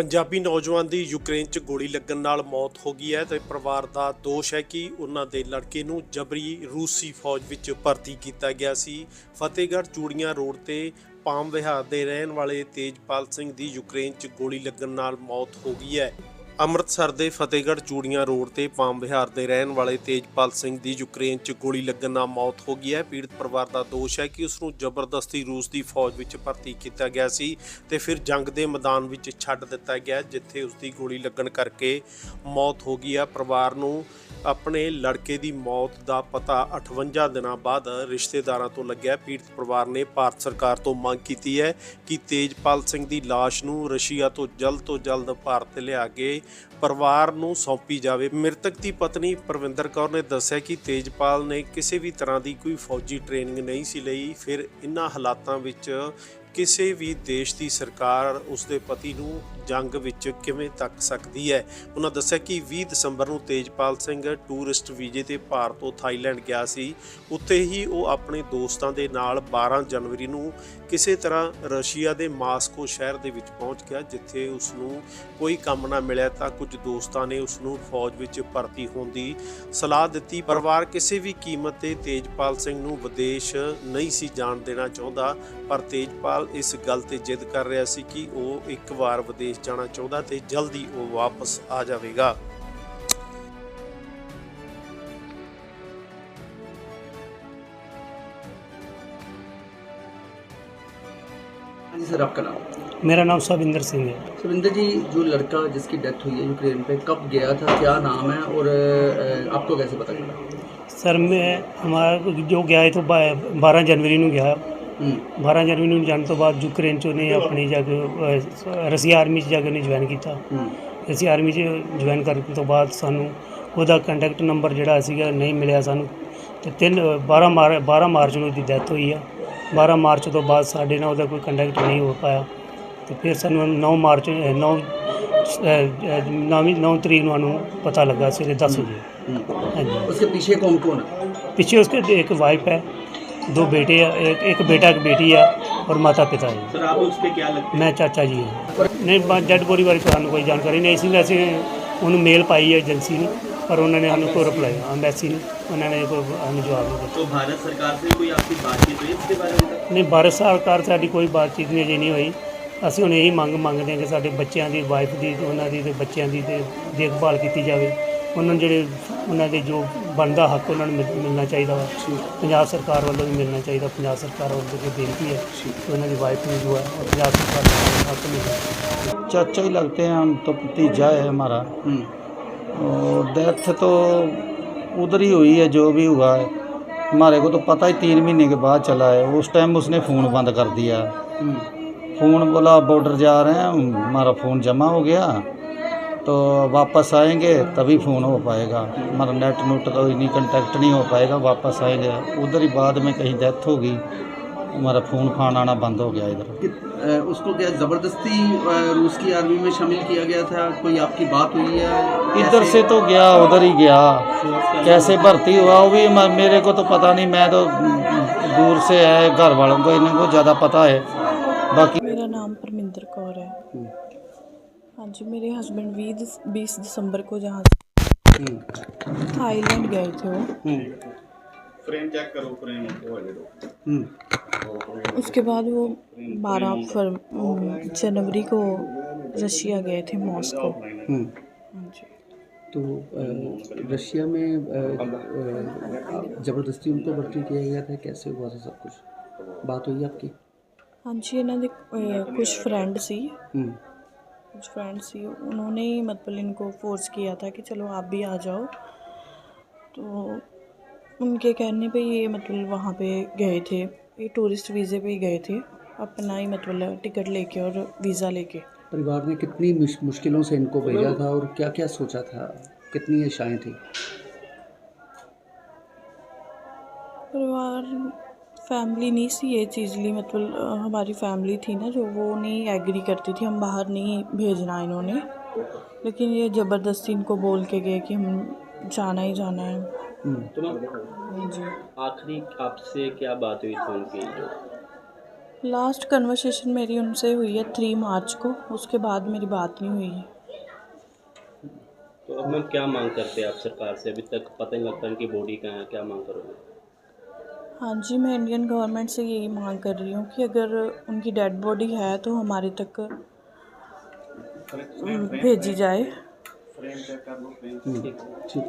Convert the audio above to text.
ਪੰਜਾਬੀ ਨੌਜਵਾਨ ਦੀ ਯੂਕਰੇਨ 'ਚ ਗੋਲੀ ਲੱਗਣ ਨਾਲ ਮੌਤ ਹੋ ਗਈ ਹੈ ਤੇ ਪਰਿਵਾਰ ਦਾ ਦੋਸ਼ ਹੈ ਕਿ ਉਹਨਾਂ ਦੇ ਲੜਕੇ ਨੂੰ ਜਬਰੀ ਰੂਸੀ ਫੌਜ ਵਿੱਚ ਭਰਤੀ ਕੀਤਾ ਗਿਆ ਸੀ। ਫਤਿਹਗੜ੍ਹ ਚੂੜੀਆਂ ਰੋਡ ਤੇ ਪਾਮ ਵਿਹਾਰ ਦੇ ਰਹਿਣ ਵਾਲੇ ਤੇਜਪਾਲ ਸਿੰਘ ਦੀ ਯੂਕਰੇਨ 'ਚ ਗੋਲੀ ਲੱਗਣ ਨਾਲ ਮੌਤ ਹੋ ਗਈ ਹੈ। ਅੰਮ੍ਰਿਤਸਰ ਦੇ ਫਤਿਹਗੜ੍ਹ ਚੂੜੀਆਂ ਰੋਡ ਤੇ ਪਾਮ ਵਿਹਾਰ ਦੇ ਰਹਿਣ ਵਾਲੇ ਤੇਜਪਾਲ ਸਿੰਘ ਦੀ ਯੂਕਰੇਨ 'ਚ ਗੋਲੀ ਲੱਗਣ ਨਾਲ ਮੌਤ ਹੋ ਗਈ ਹੈ। ਪੀੜਤ ਪਰਿਵਾਰ ਦਾ ਦੋਸ਼ ਹੈ ਕਿ ਉਸ ਨੂੰ ਜ਼ਬਰਦਸਤੀ ਰੂਸ ਦੀ ਫੌਜ ਵਿੱਚ ਭਰਤੀ ਕੀਤਾ ਗਿਆ ਸੀ ਤੇ ਫਿਰ ਜੰਗ ਦੇ ਮੈਦਾਨ ਵਿੱਚ ਛੱਡ ਦਿੱਤਾ ਗਿਆ, ਜਿੱਥੇ ਉਸ ਦੀ ਗੋਲੀ ਲੱਗਣ ਕਰਕੇ ਮੌਤ ਹੋ ਗਈ ਹੈ। ਪਰਿਵਾਰ ਨੂੰ ਆਪਣੇ ਲੜਕੇ ਦੀ ਮੌਤ ਦਾ ਪਤਾ 58 ਦਿਨਾਂ ਬਾਅਦ ਰਿਸ਼ਤੇਦਾਰਾਂ ਤੋਂ ਲੱਗਿਆ। ਪੀੜਤ ਪਰਿਵਾਰ ਨੇ ਭਾਰਤ ਸਰਕਾਰ ਤੋਂ ਮੰਗ ਕੀਤੀ ਹੈ ਕਿ ਤੇਜਪਾਲ ਸਿੰਘ ਦੀ ਲਾਸ਼ ਨੂੰ ਰਸ਼ੀਆ ਤੋਂ ਜਲਦ ਤੋਂ ਜਲਦ ਭਾਰਤ ਲਿਆ ਕੇ ਪਰਿਵਾਰ ਨੂੰ ਸੌਂਪੀ ਜਾਵੇ। ਮ੍ਰਿਤਕ ਦੀ ਪਤਨੀ ਪਰਵਿੰਦਰ ਕੌਰ ਨੇ ਦੱਸਿਆ ਕਿ ਤੇਜਪਾਲ ਨੇ ਕਿਸੇ ਵੀ ਤਰ੍ਹਾਂ ਦੀ ਕੋਈ ਫੌਜੀ ਟ੍ਰੇਨਿੰਗ ਨਹੀਂ ਸੀ ਲਈ। ਫਿਰ ਇਨ੍ਹਾਂ ਹਾਲਾਤਾਂ ਵਿੱਚ ਕਿਸੇ ਵੀ ਦੇਸ਼ ਦੀ ਸਰਕਾਰ ਉਸਦੇ ਪਤੀ ਨੂੰ ਜੰਗ ਵਿੱਚ ਕਿਵੇਂ ਤੱਕ ਸਕਦੀ ਹੈ? ਉਹਨਾਂ ਦੱਸਿਆ ਕਿ 20 ਦਸੰਬਰ ਨੂੰ ਤੇਜਪਾਲ ਸਿੰਘ ਟੂਰਿਸਟ ਵੀਜ਼ੇ ਤੇ ਭਾਰਤ ਤੋਂ ਥਾਈਲੈਂਡ ਗਿਆ ਸੀ। ਉੱਥੇ ਹੀ ਉਹ ਆਪਣੇ ਦੋਸਤਾਂ ਦੇ ਨਾਲ 12 ਜਨਵਰੀ ਨੂੰ ਕਿਸੇ ਤਰ੍ਹਾਂ ਰਸ਼ੀਆ ਦੇ ਮਾਸਕੋ ਸ਼ਹਿਰ ਦੇ ਵਿੱਚ ਪਹੁੰਚ ਗਿਆ, ਜਿੱਥੇ ਉਸ ਨੂੰ ਕੋਈ ਕੰਮ ਨਾ ਮਿਲਿਆ ਤਾਂ ਕੁਝ ਦੋਸਤਾਂ ਨੇ ਉਸ ਨੂੰ ਫੌਜ ਵਿੱਚ ਭਰਤੀ ਹੋਣ ਦੀ ਸਲਾਹ ਦਿੱਤੀ। ਪਰਿਵਾਰ ਕਿਸੇ ਵੀ ਕੀਮਤ ਤੇ ਤੇਜਪਾਲ ਸਿੰਘ ਨੂੰ ਵਿਦੇਸ਼ ਨਹੀਂ ਸੀ ਜਾਣ ਦੇਣਾ ਚਾਹੁੰਦਾ, ਪਰ ਤੇਜਪਾਲ ਇਸ ਗੱਲ ਤੇ ਜਿੱਦ ਕਰ ਰਿਹਾ ਸੀ ਕਿ ਉਹ ਇੱਕ ਵਾਰ ਵਿਦੇਸ਼ ਜਾਣਾ ਚਾਹੁੰਦਾ ਤੇ ਜਲਦੀ ਉਹ ਵਾਪਸ ਆ ਜਾਵੇਗਾ हाँ जी सर आपका नाम मेरा नाम सविंदर सिंह है सुरिंदर जी जो लड़का जिसकी डेथ हुई है यूक्रेन पे कब गया था क्या नाम है और अ, आपको कैसे पता चला ਸਰ ਮੈਂ ਹਮਾਰਾ ਜੋ ਗਿਆ ਹੈ ਤੋਂ 12 ਜਨਵਰੀ ਨੂੰ ਗਿਆ हम्म, 12 ਜਨਵਰੀ ਨੂੰ ਜਾਣ ਤੋਂ ਬਾਅਦ ਯੂਕਰੇਨ ਚ ਉਹਨੇ ਆਪਣੀ ਜਾ ਕੇ ਅਹ, ਰਸੀਆ ਆਰਮੀ ਚ ਜਾ ਕੇ ਉਹਨੇ ਜੁਆਇਨ ਕੀਤਾ हम्म, ਰਸੀਆ ਆਰਮੀ ਚ ਜੁਆਇਨ ਕਰਨ ਤੋਂ ਬਾਅਦ ਸਾਨੂੰ ਉਹਦਾ ਕੰਟੈਕਟ ਨੰਬਰ ਜਿਹੜਾ ਸੀਗਾ ਨਹੀਂ ਮਿਲਿਆ ਸਾਨੂੰ ਤੇ ਤਿੰਨ 12 ਮਾਰ 12 ਮਾਰਚ ਨੂੰ ਉਹਦੀ ਡੈਥ ਹੋਈ ਆ 12 ਮਾਰਚ ਤੋਂ ਬਾਅਦ ਸਾਡੇ ਨਾਲ ਉਹਦਾ ਕੋਈ ਕੰਟੈਕਟ ਨਹੀਂ ਹੋ ਪਾਇਆ ਤੇ ਫਿਰ ਸਾਨੂੰ 9 ਮਾਰਚ 9 ਨੌਵੀਂ 9 ਤਰੀਕ ਨੂੰ ਸਾਨੂੰ ਪਤਾ ਲੱਗਾ ਸਵੇਰੇ 10 ਵਜੇ हम्म। ਹਾਂਜੀ उसके पीछे कौन कौन है पीछे उसके एक वाइफ है दो बेटे हैं एक एक बेटा एक बेटी है और माता पिता है सर आप उसके क्या लगते मैं ਚਾਚਾ ਜੀ ਹਾਂ ਨਹੀਂ ਬਸ ਡੈਡ ਬੋਡੀ ਬਾਰੇ ਸਾਨੂੰ ਕੋਈ ਜਾਣਕਾਰੀ ਨਹੀਂ ਸੀ ਅਸੀਂ ਉਹਨੂੰ ਮੇਲ ਪਾਈ ਹੈ ਏਜੰਸੀ ਨੂੰ ਪਰ ਉਹਨਾਂ ਨੇ ਸਾਨੂੰ ਕੋਈ ਰਿਪਲਾਈ ਐਮਬੈਸੀ ਨੂੰ ਉਹਨਾਂ ਨੇ ਕੋਈ ਸਾਨੂੰ ਜਵਾਬ ਨਹੀਂ ਦਿੱਤਾ तो भारत सरकार से कोई आपकी बातचीत हुई इसके बारे में ਨਹੀਂ ਭਾਰਤ ਸਰਕਾਰ ਸਾਡੀ ਕੋਈ ਬਾਤਚੀਤ ਨਹੀਂ ਅਜੇ ਨਹੀਂ ਹੋਈ ਅਸੀਂ ਹੁਣ ਇਹੀ ਮੰਗ ਮੰਗਦੇ ਹਾਂ ਕਿ ਸਾਡੇ ਬੱਚਿਆਂ ਦੀ ਵਾਈਫ ਦੀ ਤੇ ਉਹਨਾਂ ਦੀ ਤੇ ਬੱਚਿਆਂ ਦੀ ਤੇ ਦੇਖਭਾਲ ਕੀਤੀ ਜਾਵੇ ਉਹਨਾਂ ਨੂੰ ਜਿਹੜੇ ਉਹਨਾਂ ਦੇ ਜੋ ਬਣਦਾ ਹੱਕ ਉਹਨਾਂ ਨੂੰ ਮਿਲ- ਮਿਲਣਾ ਚਾਹੀਦਾ ਵਾ ਪੰਜਾਬ ਸਰਕਾਰ ਵੱਲੋਂ ਵੀ ਮਿਲਣਾ ਚਾਹੀਦਾ ਪੰਜਾਬ ਸਰਕਾਰ ਵੱਲੋਂ ਕੋਈ ਬੇਨਤੀ ਹੈ ਕਿ ਉਹਨਾਂ ਦੀ ਵਾਈਫ ਨੂੰ ਜੋ ਹੈ ਉਹ ਪੰਜਾਬ ਸਰਕਾਰ ਨੂੰ ਹੱਕ ਮਿਲੇ चाचा ही लगते हैं हम तो भतीजा है हमारा हम्म, और डेथ तो उधर ही हुई है जो भी हुआ है हमारे को तो पता ही तीन महीने के बाद चला है उस टाइम उसने फ़ोन बंद कर दिया हम्म, फ़ोन बोला बॉर्डर जा रहे हैं हमारा फ़ोन जमा हो गया तो वापस आएँगे तभी फ़ोन हो पाएगा। मगर नेट नुट का इन्हीं कंटेक्ट नहीं हो पाएगा वापस आएँगे। उधर ही बाद में कहीं डेथ होगी हमारा फ़ोन फान आना बंद हो गया इधर। उसको क्या ज़बरदस्ती रूस की आर्मी में शामिल किया गया था? कोई आपकी बात हुई है? इधर से तो गया उधर ही गया। कैसे भर्ती हुआ वो भी मेरे को तो पता नहीं मैं तो दूर से है घर वालों को इनको ज़्यादा पता है। बाकी मेरा नाम परमिंदर कौर है। हम्म। हाँ जी मेरे हस्बैंड बीस बीस दिसंबर को जहाँ से हम्म। थाईलैंड गए थे वो। हम्म। फ्रेम चेक करो फ्रेम हम्म। उसके बाद वो बारह फर जनवरी को रशिया गए थे मॉस्को। हाँ तो रशिया में ज़बरदस्ती उनको भर्ती किया गया था? कैसे हुआ था सब कुछ? बात हुई आपकी? हाँ जी इन्होंने कुछ फ्रेंड सी। कुछ फ्रेंड सी उन्होंने ही मतलब इनको फोर्स किया था कि चलो आप भी आ जाओ। तो उनके कहने पे ये मतलब वहाँ पे गए थे। ये टूरिस्ट वीज़े पे ही गए थे। अपना ही मतलब टिकट लेके और वीज़ा लेके। परिवार ने कितनी मुश्किलों से इनको भेजा था और क्या क्या सोचा था? कितनी आशाएँ थी? परिवार फैमिली नहीं सी ये चीज़ ली मतलब हमारी फैमिली थी ना जो वो नहीं एग्री करती थी हम बाहर नहीं भेजना इन्होंने। लेकिन ये ज़बरदस्ती इनको बोल के गए कि हम जाना ही जाना है। हम्म, तो जी आखिरी आपसे क्या बात हुई फ़ोन की जो? लास्ट कन्वर्सेशन मेरी उनसे हुई है थ्री मार्च को उसके बाद मेरी बात नहीं हुई है। तो अब मैम क्या मांग करते हैं आप सरकार से? अभी तक पता नहीं लगता इनकी बॉडी कहाँ है क्या मांग करोगे? हाँ जी मैं इंडियन गवर्नमेंट से यही मांग कर रही हूँ कि अगर उनकी डेड बॉडी है तो हमारे तक भेजी जाए। ठीक।